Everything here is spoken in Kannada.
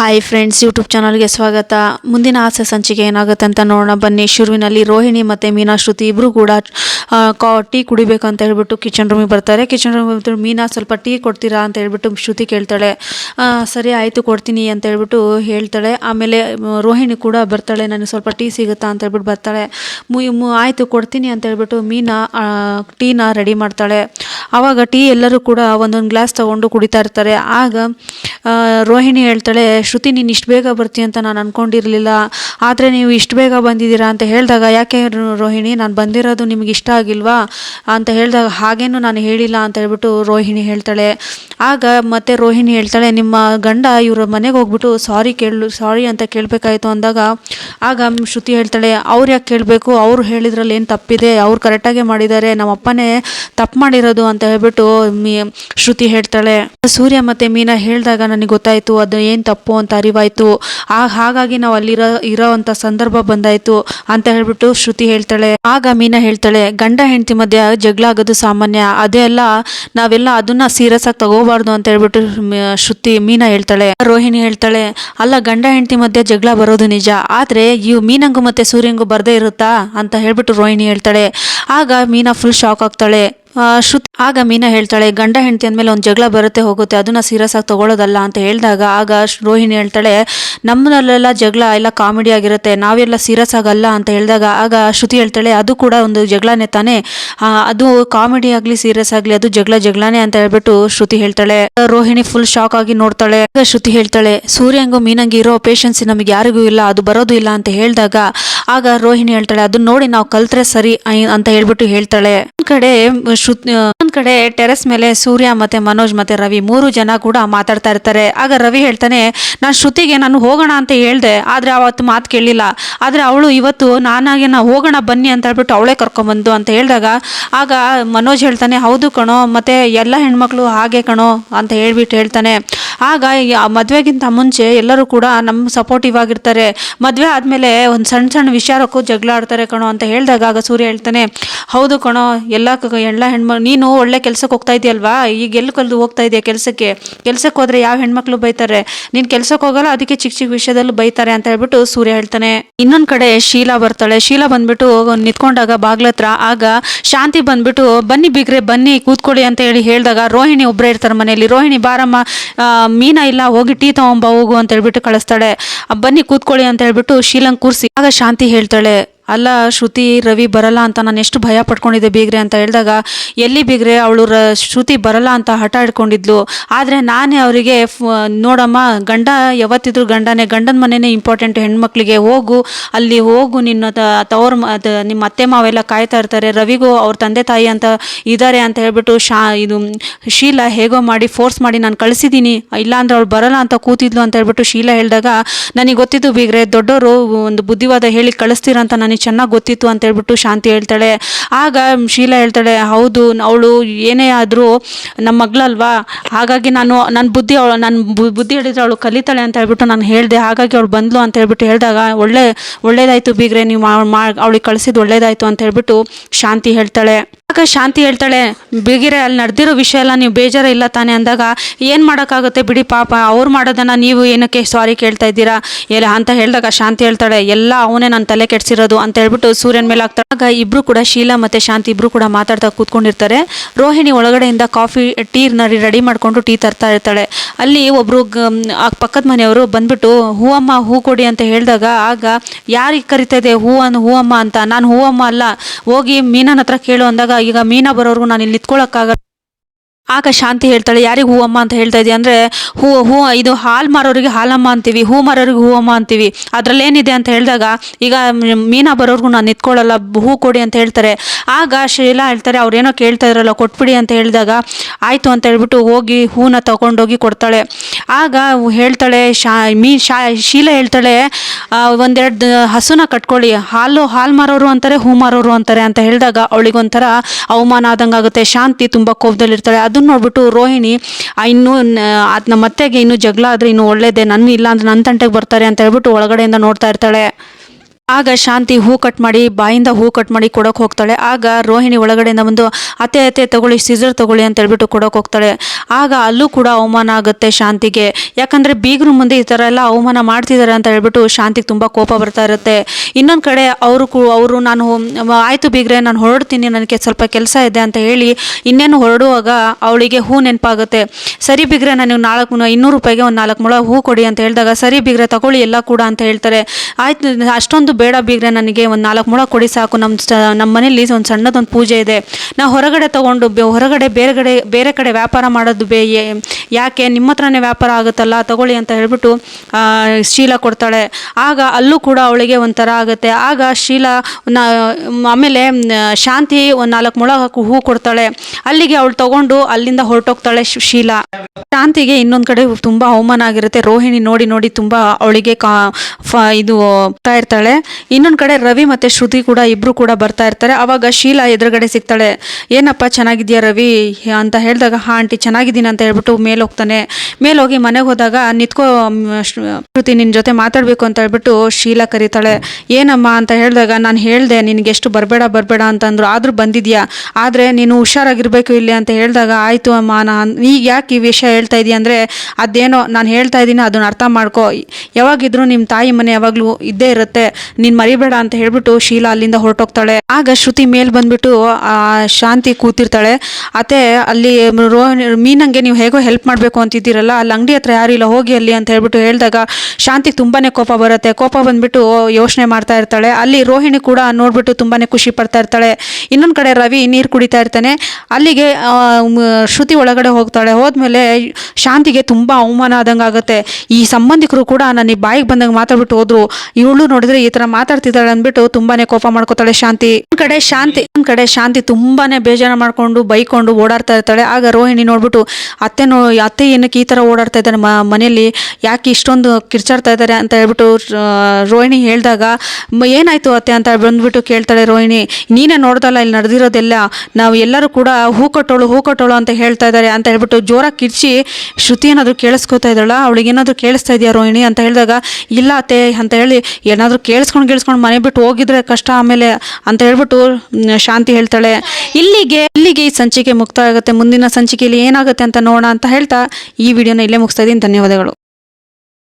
ಹಾಯ್ ಫ್ರೆಂಡ್ಸ್ ಯೂಟ್ಯೂಬ್ ಚಾನಲ್ಗೆ ಸ್ವಾಗತ. ಮುಂದಿನ ಆಸೆ ಸಂಚಿಕೆ ಏನಾಗುತ್ತೆ ಅಂತ ನೋಡೋಣ. ಬನ್ನಿ, ಶುರುವಿನಲ್ಲಿ ರೋಹಿಣಿ ಮತ್ತು ಮೀನಾ ಶ್ರುತಿ ಇಬ್ಬರು ಕೂಡ ಕಾ, ಟೀ ಕುಡಿಬೇಕು ಅಂತ ಹೇಳ್ಬಿಟ್ಟು ಕಿಚನ್ ರೂಮಿಗೆ ಬರ್ತಾರೆ. ಕಿಚನ್ ರೂಮಿಗೆ ಬಂದು ಮೀನಾ, ಸ್ವಲ್ಪ ಟೀ ಕೊಡ್ತೀರಾ? ಅಂತ ಹೇಳ್ಬಿಟ್ಟು ಶ್ರುತಿ ಕೇಳ್ತಾಳೆ. ಸರಿ, ಆಯಿತು, ಕೊಡ್ತೀನಿ ಅಂತ ಹೇಳ್ಬಿಟ್ಟು ಹೇಳ್ತಾಳೆ. ಆಮೇಲೆ ರೋಹಿಣಿ ಕೂಡ ಬರ್ತಾಳೆ. ನನಗೆ ಸ್ವಲ್ಪ ಟೀ ಸಿಗುತ್ತಾ? ಅಂತ ಹೇಳ್ಬಿಟ್ಟು ಬರ್ತಾಳೆ. ಮು ಆಯಿತು, ಕೊಡ್ತೀನಿ ಅಂತ ಹೇಳ್ಬಿಟ್ಟು ಮೀನಾ ಟೀನ ರೆಡಿ ಮಾಡ್ತಾಳೆ. ಆವಾಗ ಟೀ ಎಲ್ಲರೂ ಕೂಡ ಒಂದೊಂದು ಗ್ಲಾಸ್ ತೊಗೊಂಡು ಕುಡಿತಾ ಇರ್ತಾರೆ. ಆಗ ರೋಹಿಣಿ ಹೇಳ್ತಾಳೆ, ಶ್ರುತಿ, ನೀನು ಇಷ್ಟು ಬೇಗ ಬರ್ತೀಯ ಅಂತ ನಾನು ಅಂದ್ಕೊಂಡಿರಲಿಲ್ಲ ಆದರೆ ನೀವು ಇಷ್ಟು ಬೇಗ ಬಂದಿದ್ದೀರಾ? ಅಂತ ಹೇಳಿದಾಗ, ಯಾಕೆ ರೋಹಿಣಿ? ನಾನು ಬಂದಿರೋದು ನಿಮಗೆ ಇಷ್ಟ ಆಗಿಲ್ವಾ ಅಂತ ಹೇಳಿದಾಗ ಹಾಗೇನು ನಾನು ಹೇಳಿಲ್ಲ ಅಂತ ಹೇಳ್ಬಿಟ್ಟು ರೋಹಿಣಿ ಹೇಳ್ತಾಳೆ. ಆಗ ಮತ್ತೆ ರೋಹಿಣಿ ಹೇಳ್ತಾಳೆ, ನಿಮ್ಮ ಗಂಡ ಇವರ ಮನೆಗೆ ಹೋಗ್ಬಿಟ್ಟು ಸಾರಿ ಕೇಳು, ಸಾರಿ ಅಂತ ಕೇಳಬೇಕಾಯ್ತು ಅಂದಾಗ, ಆಗ ಶ್ರುತಿ ಹೇಳ್ತಾಳೆ, ಅವ್ರು ಯಾಕೆ ಕೇಳಬೇಕು? ಅವ್ರು ಹೇಳಿದ್ರಲ್ಲಿ ಏನು ತಪ್ಪಿದೆ? ಅವ್ರು ಕರೆಕ್ಟಾಗೇ ಮಾಡಿದ್ದಾರೆ, ನಮ್ಮ ಅಪ್ಪನೇ ತಪ್ಪು ಮಾಡಿರೋದು ಅಂತ ಹೇಳ್ಬಿಟ್ಟು ಮೀ, ಶ್ರುತಿ ಹೇಳ್ತಾಳೆ. ಸೂರ್ಯ ಮತ್ತೆ ಮೀನಾ ಹೇಳಿದಾಗ ನನಗೆ ಗೊತ್ತಾಯಿತು, ಅದು ಏನು ತಪ್ಪು ಅಂತ ಅರಿವಾಯಿತು. ಆ, ಹಾಗಾಗಿ ನಾವು ಅಲ್ಲಿರೋ ಇರೋವಂಥ ಸಂದರ್ಭ ಬಂದಾಯಿತು ಅಂತ ಹೇಳ್ಬಿಟ್ಟು ಶ್ರುತಿ ಹೇಳ್ತಾಳೆ. ಆಗ ಮೀನಾ ಹೇಳ್ತಾಳೆ, ಗಂಡ ಹೆಂಡತಿ ಮಧ್ಯೆ ಜಗಳ ಆಗೋದು ಸಾಮಾನ್ಯ, ಅದೇ ಅಲ್ಲ ನಾವೆಲ್ಲ ಅದನ್ನ ಸೀರಿಯಸ್ ಆಗಿ ತಗೋಬಾರ್ದು ಅಂತ ಹೇಳ್ಬಿಟ್ಟು ಶ್ರುತಿ ಮೀನಾ ಹೇಳ್ತಾಳೆ, ರೋಹಿಣಿ ಹೇಳ್ತಾಳೆ, ಅಲ್ಲ ಗಂಡ ಹೆಂಡತಿ ಮಧ್ಯೆ ಜಗಳ ಬರೋದು ನಿಜ, ಆದರೆ ಇವು ಮೀನಂಗು ಮತ್ತೆ ಸೂರ್ಯಂಗು ಬರದೇ ಇರುತ್ತಾ ಅಂತ ಹೇಳ್ಬಿಟ್ಟು ರೋಹಿಣಿ ಹೇಳ್ತಾಳೆ. ಆಗ ಮೀನಾ ಫುಲ್ ಶಾಕ್ ಆಗ್ತಾಳೆ. ಶ್ರುತಿ ಆಗ ಮೀನಾ ಹೇಳ್ತಾಳೆ, ಗಂಡ ಹೆಂಡತಿ ಅಂದಮೇಲೆ ಒಂದು ಜಗಳ ಬರುತ್ತೆ, ಹೋಗುತ್ತೆ, ಅದನ್ನ ಸೀರಿಯಸ್ ಆಗಿ ತಗೊಳ್ಳೋದಲ್ಲ ಅಂತ ಹೇಳಿದಾಗ ಆಗ ರೋಹಿಣಿ ಹೇಳ್ತಾಳೆ ನಮ್ಮಲ್ಲೆಲ್ಲ ಜಗಳ ಎಲ್ಲ ಕಾಮಿಡಿ ಆಗಿರುತ್ತೆ, ನಾವೆಲ್ಲ ಸೀರಿಯಸ್ ಆಗಲ್ಲ ಅಂತ ಹೇಳಿದಾಗ ಆಗ ಶ್ರುತಿ ಹೇಳ್ತಾಳೆ, ಅದು ಕೂಡ ಒಂದು ಜಗಳನೇ ತಾನೇ ಅದು ಕಾಮಿಡಿ ಆಗಲಿ ಸೀರಿಯಸ್ ಆಗಲಿ, ಅದು ಜಗಳ ಜಗಳನೇ ಅಂತ ಹೇಳ್ಬಿಟ್ಟು ಶ್ರುತಿ ಹೇಳ್ತಾಳೆ. ರೋಹಿಣಿ ಫುಲ್ ಶಾಕ್ ಆಗಿ ನೋಡ್ತಾಳೆ. ಆಗ ಶ್ರುತಿ ಹೇಳ್ತಾಳೆ, ಸೂರ್ಯಂಗು ಮೀನಂಗೆ ಇರೋ ಪೇಷನ್ಸ್ ನಮಗೆ ಯಾರಿಗೂ ಇಲ್ಲ, ಅದು ಬರೋದು ಇಲ್ಲ ಅಂತ ಹೇಳಿದಾಗ ಆಗ ರೋಹಿಣಿ ಹೇಳ್ತಾಳೆ, ಅದನ್ನ ನೋಡಿ ನಾವು ಕಲ್ತ್ರೆ ಸರಿ ಅಂತ ಹೇಳ್ಬಿಟ್ಟು ಹೇಳ್ತಾಳೆ. ಕಡೆ ಶ್ರುತ್ ಒಂದ್ ಕಡೆ ಟೆರೆಸ್ ಮೇಲೆ ಸೂರ್ಯ ಮತ್ತೆ ಮನೋಜ್ ಮತ್ತೆ ರವಿ ಮೂರು ಜನ ಕೂಡ ಮಾತಾಡ್ತಾ ಇರ್ತಾರೆ. ಆಗ ರವಿ ಹೇಳ್ತಾನೆ, ನಾನು ಶ್ರುತಿಗೆ ನಾನು ಹೋಗೋಣ ಅಂತ ಹೇಳ್ದೆ, ಆದ್ರೆ ಅವತ್ತು ಮಾತು ಕೇಳಿಲ್ಲ. ಆದ್ರೆ ಅವಳು ಇವತ್ತು ನಾನಾಗೆ ನಾ ಹೋಗೋಣ ಬನ್ನಿ ಅಂತ ಹೇಳ್ಬಿಟ್ಟು ಅವಳೇ ಕರ್ಕೊಂಬಂದು ಅಂತ ಹೇಳಿದಾಗ, ಆಗ ಮನೋಜ್ ಹೇಳ್ತಾನೆ, ಹೌದು ಕಣೋ, ಮತ್ತೆ ಎಲ್ಲ ಹೆಣ್ಮಕ್ಳು ಹಾಗೆ ಕಣೋ ಅಂತ ಹೇಳ್ಬಿಟ್ಟು ಹೇಳ್ತಾನೆ. ಆಗ ಮದುವೆಗಿಂತ ಮುಂಚೆ ಎಲ್ಲರೂ ಕೂಡ ನಮ್ಮ ಸಪೋರ್ಟಿವ್ ಆಗಿರ್ತಾರೆ. ಮದುವೆ ಆದಮೇಲೆ ಒಂದು ಸಣ್ಣ ಸಣ್ಣ ವಿಚಾರಕ್ಕೂ ಜಗಳ ಆಡ್ತಾರೆ ಕಣೋ ಅಂತ ಹೇಳಿದಾಗ ಆಗ ಸೂರ್ಯ ಹೇಳ್ತಾನೆ, ಹೌದು ಕಣೋ, ಎಲ್ಲ ಎಲ್ಲ ಹೆಣ್ಮ ನೀನು ಒಳ್ಳೆ ಕೆಲ್ಸಕ್ಕೆ ಹೋಗ್ತಾ ಇದೆಯಲ್ವಾ? ಈಗ ಎಲ್ಲಿ ಕಲ್ದು ಹೋಗ್ತಾ ಇದೆಯಾ ಕೆಲಸಕ್ಕೆ? ಕೆಲ್ಸಕ್ಕೆ ಹೋದ್ರೆ ಯಾವ ಹೆಣ್ಮಕ್ಳು ಬೈತಾರೆ? ನೀನು ಕೆಲ್ಸಕ್ಕೆ ಹೋಗಲ್ಲ, ಅದಕ್ಕೆ ಚಿಕ್ಕ ಚಿಕ್ಕ ವಿಷಯದಲ್ಲೂ ಬೈತಾರೆ ಅಂತ ಹೇಳ್ಬಿಟ್ಟು ಸೂರ್ಯ ಹೇಳ್ತಾನೆ. ಇನ್ನೊಂದು ಕಡೆ ಶೀಲಾ ಬರ್ತಾಳೆ. ಶೀಲಾ ಬಂದ್ಬಿಟ್ಟು ನಿಂತ್ಕೊಂಡಾಗ ಬಾಗ್ಲತ್ರ, ಆಗ ಶಾಂತಿ ಬಂದ್ಬಿಟ್ಟು, ಬನ್ನಿ ಬಿಗ್ರೆ, ಬನ್ನಿ ಕೂತ್ಕೊಳ್ಳಿ ಅಂತ ಹೇಳಿ ಹೇಳಿದಾಗ ರೋಹಿಣಿ ಒಬ್ಬರೇ ಇರ್ತಾರೆ ಮನೆಯಲ್ಲಿ. ರೋಹಿಣಿ, ಬಾರಮ್ಮ ಮೀನಾ ಇಲ್ಲ, ಹೋಗಿ ಟೀ ತಗೊಂಬ, ಹೋಗು ಅಂತ ಹೇಳ್ಬಿಟ್ಟು ಕಳಿಸ್ತಾಳೆ. ಬನ್ನಿ ಕೂತ್ಕೊಳ್ಳಿ ಅಂತ ಹೇಳ್ಬಿಟ್ಟು ಶೀಲಂಗ್ ಕೂರಿಸಿ, ಆಗ ಶಾಂತಿ ಹೇಳ್ತಾಳೆ. ಅಲ್ಲ, ಶ್ರುತಿ, ರವಿ ಬರಲ್ಲ ಅಂತ ನಾನು ಎಷ್ಟು ಭಯ ಪಡ್ಕೊಂಡಿದ್ದೆ ಬೀಗ್ರೆ ಅಂತ ಹೇಳಿದಾಗ, ಎಲ್ಲಿ ಬೀಗ್ರೆ ಅವಳು ರ, ಶ್ರುತಿ ಬರಲ್ಲ ಅಂತ ಹಠ ಹಿಡ್ಕೊಂಡಿದ್ಲು. ಆದರೆ ನಾನೇ ಅವರಿಗೆ ನೋಡಮ್ಮ, ಗಂಡ ಯಾವತ್ತಿದ್ರು ಗಂಡನೇ, ಗಂಡನ ಮನೆನೇ ಇಂಪಾರ್ಟೆಂಟ್ ಹೆಣ್ಮಕ್ಳಿಗೆ ಹೋಗು, ಅಲ್ಲಿ ಹೋಗು, ನಿನ್ನ ತವ್ರ ನಿಮ್ಮ ಅತ್ತೆ ಮಾವೆಲ್ಲ ಕಾಯ್ತಾ ಇರ್ತಾರೆ, ರವಿಗೂ ಅವ್ರ ತಂದೆ ತಾಯಿ ಅಂತ ಇದ್ದಾರೆ ಅಂತ ಹೇಳ್ಬಿಟ್ಟು ಶಾ, ಇದು, ಶೀಲಾ ಹೇಗೋ ಮಾಡಿ ಫೋರ್ಸ್ ಮಾಡಿ ನಾನು ಕಳಿಸಿದ್ದೀನಿ ಇಲ್ಲಾಂದ್ರೆ ಅವ್ಳು ಬರಲ್ಲ ಅಂತ ಕೂತಿದ್ಲು ಅಂತ ಹೇಳ್ಬಿಟ್ಟು ಶೀಲಾ ಹೇಳಿದಾಗ, ನನಗೆ ಗೊತ್ತಿತ್ತು ಬೀಗ್ರೆ ದೊಡ್ಡವರು ಒಂದು ಬುದ್ಧಿವಾದ ಹೇಳಿ ಕಳಿಸ್ತೀರಂತ ನನಗೆ ಚೆನ್ನಾಗಿ ಗೊತ್ತಿತ್ತು ಅಂತ ಹೇಳ್ಬಿಟ್ಟು ಶಾಂತಿ ಹೇಳ್ತಾಳೆ. ಆಗ ಶೀಲಾ ಹೇಳ್ತಾಳೆ, ಹೌದು, ಅವಳು ಏನೇ ಆದರೂ ನಮ್ಮ ಮಗಳಲ್ವಾ? ಹಾಗಾಗಿ ನಾನು ನನ್ನ ಬುದ್ಧಿ ಅವಳು ನನ್ನ ಬುದ್ಧಿ ಹೇಳಿದರೆ ಅವಳು ಕಲಿತಾಳೆ ಅಂತ ಹೇಳ್ಬಿಟ್ಟು ನಾನು ಹೇಳಿದೆ. ಹಾಗಾಗಿ ಅವಳು ಬಂದ್ಲು ಅಂತ ಹೇಳ್ಬಿಟ್ಟು ಹೇಳಿದಾಗ, ಒಳ್ಳೆ, ಒಳ್ಳೇದಾಯಿತು ಬೀಗ್ರೆ, ನೀವು ಮಾ ಅವಳಿಗೆ ಕಳಿಸಿದ್ದು ಒಳ್ಳೇದಾಯಿತು ಅಂತ ಹೇಳ್ಬಿಟ್ಟು ಶಾಂತಿ ಹೇಳ್ತಾಳೆ. ಆಗ ಶಾಂತಿ ಹೇಳ್ತಾಳೆ? ಬಿಗಿರೆ ಅಲ್ಲಿ ನಡೆದಿರೋ ವಿಷಯ ಎಲ್ಲ ನೀವು ಬೇಜಾರ ಇಲ್ಲ ತಾನೆ ಅಂದಾಗ ಏನು ಮಾಡೋಕ್ಕಾಗುತ್ತೆ ಬಿಡಿ ಪಾಪ, ಅವ್ರು ಮಾಡೋದನ್ನು ನೀವು ಏನಕ್ಕೆ ಸಾರಿ ಕೇಳ್ತಾ ಇದ್ದೀರಾ? ಎಲ್ಲ ಅಂತ ಹೇಳಿದಾಗ ಶಾಂತಿ ಹೇಳ್ತಾಳೆ, ಎಲ್ಲ ಅವನೇ ನನ್ನ ತಲೆ ಕೆಡಿಸಿರೋದು ಅಂತ ಹೇಳ್ಬಿಟ್ಟು ಸೂರ್ಯನ ಮೇಲೆ ಆಗ ಇಬ್ಬರು ಕೂಡ ಶೀಲಾ ಮತ್ತು ಶಾಂತಿ ಇಬ್ಬರು ಕೂಡ ಮಾತಾಡ್ತಾ ಕೂತ್ಕೊಂಡಿರ್ತಾರೆ. ರೋಹಿಣಿ ಒಳಗಡೆಯಿಂದ ಕಾಫಿ ಟೀನ ರೆಡಿ ಮಾಡಿಕೊಂಡು ಟೀ ತರ್ತಾ ಇರ್ತಾಳೆ. ಅಲ್ಲಿ ಒಬ್ಬರು ಆ ಪಕ್ಕದ ಮನೆಯವರು ಬಂದ್ಬಿಟ್ಟು, ಹೂವಮ್ಮ ಹೂ ಕೊಡಿ ಅಂತ ಹೇಳಿದಾಗ ಆಗ ಯಾರಿಗೆ ಕರಿತಾ ಇದೆ ಹೂವನ್ನು ಹೂವಮ್ಮ ಅಂತ? ನಾನು ಹೂವಮ್ಮ ಅಲ್ಲ, ಹೋಗಿ ಮೀನನ ಹತ್ರ ಕೇಳು ಅಂದಾಗ ಈಗ ಮೀನಾ ಬರೋರ್ಗು ನಾನು ಇಲ್ಲಿ ನಿಂತ್ಕೊಳ್ಳೋಕ್ಕಾಗ ಆಗ ಶಾಂತಿ ಹೇಳ್ತಾಳೆ, ಯಾರಿಗೆ ಹೂವಮ್ಮ ಅಂತ ಹೇಳ್ತಾ ಇದೀಯ? ಅಂದರೆ, ಹೂ ಹೂ, ಇದು ಹಾಲು ಮಾರೋರಿಗೆ ಹಾಲಮ್ಮ ಅಂತೀವಿ, ಹೂ ಮಾರೋರಿಗೆ ಹೂವಮ್ಮ ಅಂತೀವಿ. ಅದ್ರಲ್ಲಿ ಏನಿದೆ ಅಂತ ಹೇಳಿದಾಗ, ಈಗ ಮೀನ ಮೀನಾ ಬರೋರ್ಗು ನಾನು ನಿತ್ಕೊಳ್ಳಲ್ಲ, ಹೂ ಕೊಡಿ ಅಂತ ಹೇಳ್ತಾರೆ. ಆಗ ಶೀಲಾ ಹೇಳ್ತಾರೆ ಅವ್ರೇನೋ ಕೇಳ್ತಾ ಇದ್ರಲ್ಲ, ಕೊಟ್ಬಿಡಿ ಅಂತ ಹೇಳಿದಾಗ, ಆಯಿತು ಅಂತ ಹೇಳ್ಬಿಟ್ಟು ಹೋಗಿ ಹೂನ ತಗೊಂಡೋಗಿ ಕೊಡ್ತಾಳೆ. ಆಗ ಹೇಳ್ತಾಳೆ, ಶಾ, ಮೀ, ಶಾ, ಶೀಲಾ ಹೇಳ್ತಾಳೆ ಒಂದೆರಡು ಹಸುನ ಕಟ್ಕೊಳ್ಳಿ. ಹಾಲು ಹಾಲು ಮಾರೋರು ಅಂತಾರೆ, ಹೂ ಮಾರೋರು ಅಂತಾರೆ ಅಂತ ಹೇಳಿದಾಗ ಅವಳಿಗೊಂಥರ ಅವಮಾನ ಆದಂಗೆ ಆಗುತ್ತೆ. ಶಾಂತಿ ತುಂಬ ಕೋಪದಲ್ಲಿರ್ತಾಳೆ. ಅದನ್ನ ನೋಡ್ಬಿಟ್ಟು ರೋಹಿಣಿ ಇನ್ನೂ ಅದು ನಮ್ಮ ಅತ್ತೆಗೆ ಇನ್ನೂ ಜಗಳ ಆದರೆ ಇನ್ನೂ ಒಳ್ಳೇದೇ. ನನ್ನ ಇಲ್ಲ ಅಂದ್ರೆ ನನ್ನ ತಂಟೆಗೆ ಬರ್ತಾರೆ ಅಂತ ಹೇಳ್ಬಿಟ್ಟು ಒಳಗಡೆಯಿಂದ ನೋಡ್ತಾ ಇರ್ತಾಳೆ. ಆಗ ಶಾಂತಿ ಹೂ ಕಟ್ ಮಾಡಿ, ಬಾಯಿಂದ ಹೂ ಕಟ್ ಮಾಡಿ ಕೊಡೋಕೆ ಹೋಗ್ತಾಳೆ. ಆಗ ರೋಹಿಣಿ ಒಳಗಡೆಯಿಂದ ಒಂದು ಅತ್ತೆ ಅತ್ತೆ, ತಗೊಳ್ಳಿ ಸೀಸರ್ ತಗೊಳ್ಳಿ ಅಂತ ಹೇಳ್ಬಿಟ್ಟು ಕೊಡೋಕೆ ಹೋಗ್ತಾಳೆ. ಆಗ ಅಲ್ಲೂ ಕೂಡ ಅವಮಾನ ಆಗುತ್ತೆ ಶಾಂತಿಗೆ. ಯಾಕಂದರೆ ಬೀಗರು ಮುಂದೆ ಈ ಥರ ಎಲ್ಲ ಅವಮಾನ ಮಾಡ್ತಿದ್ದಾರೆ ಅಂತ ಹೇಳ್ಬಿಟ್ಟು ಶಾಂತಿಗೆ ತುಂಬ ಕೋಪ ಬರ್ತಾ ಇರುತ್ತೆ. ಇನ್ನೊಂದು ಕಡೆ ಅವರು ಅವರು, ನಾನು ಆಯಿತು ಬೀಗ್ರೆ, ನಾನು ಹೊರಡ್ತೀನಿ, ನನಗೆ ಸ್ವಲ್ಪ ಕೆಲಸ ಇದೆ ಅಂತ ಹೇಳಿ ಇನ್ನೇನು ಹೊರಡುವಾಗ ಅವಳಿಗೆ ಹೂ ನೆನಪಾಗುತ್ತೆ. ಸರಿ ಬಿಗ್ರೆ, ನಾನು ನಾಲ್ಕು ಇನ್ನೂರು ರೂಪಾಯಿಗೆ ಒಂದು ನಾಲ್ಕು ಮೊಳ ಹೂ ಕೊಡಿ ಅಂತ ಹೇಳಿದಾಗ, ಸರಿ ಬಿಗ್ರೆ, ತಗೊಳ್ಳಿ, ಎಲ್ಲ ಕೂಡ ಅಂತ ಹೇಳ್ತಾರೆ. ಆಯ್ತು, ಅಷ್ಟೊಂದು ಬೇಡ ಬೀಗ್ರೆ, ನನಗೆ ಒಂದು ನಾಲ್ಕು ಮೊಳ ಕೊಡಿ ಸಾಕು. ನಮ್ಮ ನಮ್ಮ ಮನೇಲಿ ಒಂದು ಸಣ್ಣದೊಂದು ಪೂಜೆ ಇದೆ. ನಾವು ಹೊರಗಡೆ ತೊಗೊಂಡು ಹೊರಗಡೆ ಬೇರೆ ಕಡೆ ಬೇರೆ ಕಡೆ ವ್ಯಾಪಾರ ಮಾಡೋದು ಬೇ ಯಾಕೆ? ನಿಮ್ಮ ಹತ್ರನೇ ವ್ಯಾಪಾರ ಆಗುತ್ತಲ್ಲ, ತಗೊಳ್ಳಿ ಅಂತ ಹೇಳ್ಬಿಟ್ಟು ಶೀಲ ಕೊಡ್ತಾಳೆ. ಆಗ ಅಲ್ಲೂ ಕೂಡ ಅವಳಿಗೆ ಒಂಥರ ಆಗುತ್ತೆ. ಆಗ ಶೀಲಾ ಆಮೇಲೆ ಶಾಂತಿ ಒಂದು ನಾಲ್ಕು ಮೊಳ ಹೂ ಕೊಡ್ತಾಳೆ. ಅಲ್ಲಿಗೆ ಅವಳು ತಗೊಂಡು ಅಲ್ಲಿಂದ ಹೊರಟೋಗ್ತಾಳೆ ಶೀಲ. ಶಾಂತಿಗೆ ಇನ್ನೊಂದು ಕಡೆ ತುಂಬ ಅವಮಾನ ಆಗಿರುತ್ತೆ. ರೋಹಿಣಿ ನೋಡಿ ನೋಡಿ ತುಂಬ ಅವಳಿಗೆ ಕಾ ಇದು ಇರ್ತಾಳೆ. ಇನ್ನೊಂದು ಕಡೆ ರವಿ ಮತ್ತು ಶ್ರುತಿ ಕೂಡ ಇಬ್ಬರು ಕೂಡ ಬರ್ತಾ ಇರ್ತಾರೆ. ಅವಾಗ ಶೀಲಾ ಎದುರುಗಡೆ ಸಿಗ್ತಾಳೆ. ಏನಪ್ಪ, ಚೆನ್ನಾಗಿದ್ಯಾ ರವಿ? ಅಂತ ಹೇಳಿದಾಗ, ಹಾ ಆಂಟಿ, ಚೆನ್ನಾಗಿದ್ದೀನಿ ಅಂತ ಹೇಳ್ಬಿಟ್ಟು ಮೇಲೆ ಹೋಗ್ತಾನೆ. ಮೇಲೆ ಹೋಗಿ ಮನೆಗೆ ಹೋದಾಗ ನಿತ್ಕೋ ಶ್ರುತಿ ನಿನ್ನ ಜೊತೆ ಮಾತಾಡಬೇಕು ಅಂತ ಹೇಳ್ಬಿಟ್ಟು ಶೀಲಾ ಕರೀತಾಳೆ. ಏನಮ್ಮ? ಅಂತ ಹೇಳಿದಾಗ, ನಾನು ಹೇಳಿದೆ, ನಿನಗೆ ಎಷ್ಟು ಬರಬೇಡ ಬರಬೇಡ ಅಂತಂದ್ರು ಆದರೂ ಬಂದಿದ್ಯಾ? ಆದರೆ ನೀನು ಹುಷಾರಾಗಿರ್ಬೇಕು ಇಲ್ಲಿ ಅಂತ ಹೇಳಿದಾಗ, ಆಯಿತು ಅಮ್ಮ, ನಾನು ಈಗ ಯಾಕೆ ಈ ವಿಷಯ ಹೇಳ್ತಾ ಇದೀಯ ಅಂದರೆ, ಅದೇನೋ ನಾನು ಹೇಳ್ತಾ ಇದ್ದೀನಿ ಅದನ್ನ ಅರ್ಥ ಮಾಡ್ಕೋ. ಯಾವಾಗಿದ್ರು ನಿಮ್ಮ ತಾಯಿ ಮನೆ ಯಾವಾಗಲೂ ಇದ್ದೇ ಇರುತ್ತೆ. ನೀನು ಮರಿಬೇಡ ಅಂತ ಹೇಳ್ಬಿಟ್ಟು ಶೀಲಾ ಅಲ್ಲಿಂದ ಹೊರಟೋಗ್ತಾಳೆ. ಆಗ ಶ್ರುತಿ ಮೇಲ್ ಬಂದ್ಬಿಟ್ಟು ಶಾಂತಿ ಕೂತಿರ್ತಾಳೆ. ಅತ್ತೆ, ಅಲ್ಲಿ ರೋಹಿಣಿ, ಮೀನಂಗೆ ನೀವು ಹೇಗೋ ಹೆಲ್ಪ್ ಮಾಡಬೇಕು ಅಂತಿದ್ದೀರಲ್ಲ, ಅಲ್ಲಿ ಅಂಗಡಿ ಹತ್ರ ಯಾರು ಇಲ್ಲ, ಹೋಗಿ ಅಲ್ಲಿ ಅಂತ ಹೇಳ್ಬಿಟ್ಟು ಹೇಳಿದಾಗ ಶಾಂತಿಗೆ ತುಂಬಾನೇ ಕೋಪ ಬರುತ್ತೆ. ಕೋಪ ಬಂದ್ಬಿಟ್ಟು ಯೋಚನೆ ಮಾಡ್ತಾ ಇರ್ತಾಳೆ. ಅಲ್ಲಿ ರೋಹಿಣಿ ಕೂಡ ನೋಡ್ಬಿಟ್ಟು ತುಂಬಾನೇ ಖುಷಿ ಪಡ್ತಾ ಇರ್ತಾಳೆ. ಇನ್ನೊಂದು ಕಡೆ ರವಿ ನೀರು ಕುಡಿತಾ ಇರ್ತಾನೆ. ಅಲ್ಲಿಗೆ ಶ್ರುತಿ ಒಳಗಡೆ ಹೋಗ್ತಾಳೆ. ಹೋದ್ಮೇಲೆ ಶಾಂತಿಗೆ ತುಂಬ ಅವಮಾನ ಆದಂಗೆ ಆಗುತ್ತೆ ಈ ಸಂಬಂಧಿಕರು ಕೂಡ ನನಗೆ ಬಾಯಿಗೆ ಬಂದಂಗೆ ಮಾತಾಡ್ಬಿಟ್ಟು ಹೋದ್ರು. ಇವಳು ನೋಡಿದ್ರೆ ಈ ಮಾತಾಡ್ತಿದ್ದಾಳೆ ಅಂದ್ಬಿಟ್ಟು ತುಂಬಾನೇ ಕೋಪ ಮಾಡ್ಕೋತಾಳೆ ಶಾಂತಿ. ಒಂದ್ ಕಡೆ ಶಾಂತಿ ಒಂದ್ ಕಡೆ ಶಾಂತಿ ತುಂಬಾನೇ ಬೇಜಾರ ಮಾಡ್ಕೊಂಡು ಬೈಕೊಂಡು ಓಡಾಡ್ತಾ ಇರ್ತಾಳೆ. ಆಗ ರೋಹಿಣಿ ನೋಡ್ಬಿಟ್ಟು, ಅತ್ತೆ ನೋ, ಅತ್ತೆ ಏನಕ್ಕೆ ಈ ತರ ಓಡಾಡ್ತಾ ಇದ್ದಾರೆ ಮನೆಯಲ್ಲಿ? ಯಾಕೆ ಇಷ್ಟೊಂದು ಕಿರ್ಚಾಡ್ತಾ ಇದ್ದಾರೆ? ಅಂತ ಹೇಳ್ಬಿಟ್ಟು ರೋಹಿಣಿ ಹೇಳಿದಾಗ ಏನಾಯ್ತು ಅತ್ತೆ? ಅಂತ ಬಂದ್ಬಿಟ್ಟು ಕೇಳ್ತಾಳೆ ರೋಹಿಣಿ. ನೀನೇ ನೋಡ್ದಲ್ಲ, ಇಲ್ಲಿ ನಡೆದಿರೋದೆಲ್ಲ. ನಾವು ಎಲ್ಲರೂ ಕೂಡ ಹೂ ಕಟ್ಟೋಳು ಹೂ ಕಟ್ಟೋಳು ಅಂತ ಹೇಳ್ತಾ ಇದ್ದಾರೆ. ಅಂತ ಹೇಳ್ಬಿಟ್ಟು ಜೋರಾಗಿ ಕಿರ್ಚಿ, ಶ್ರುತಿ ಏನಾದ್ರು ಕೇಳಿಸ್ಕೊತಾ ಇದ್ದಾಳ? ಅವಳಿಗೆ ಏನಾದರೂ ಕೇಳಿಸ್ತಾ ಇದೆಯಾ ರೋಹಿಣಿ? ಅಂತ ಹೇಳಿದಾಗ, ಇಲ್ಲ ಅತ್ತೆ. ಅಂತ ಹೇಳಿ, ಏನಾದರೂ ಕೇಳಿಸ್ಕೊಂಡು ಕೇಳಿಸ್ಕೊಂಡು ಮನೆ ಬಿಟ್ಟು ಹೋಗಿದ್ರೆ ಕಷ್ಟ, ಆಮೇಲೆ ಅಂತ ಹೇಳ್ಬಿಟ್ಟು ಶಾಂತಿ ಹೇಳ್ತಾಳೆ. ಇಲ್ಲಿಗೆ ಇಲ್ಲಿಗೆ ಈ ಸಂಚಿಕೆ ಮುಕ್ತ ಆಗುತ್ತೆ. ಮುಂದಿನ ಸಂಚಿಕೆಯಲ್ಲಿ ಏನಾಗುತ್ತೆ ಅಂತ ನೋಡೋಣ ಅಂತ ಹೇಳ್ತಾ ಈ ವಿಡಿಯೋನ ಇಲ್ಲೇ ಮುಗಿಸ್ತಾ ಇದ್ದೀನಿ. ಧನ್ಯವಾದಗಳು.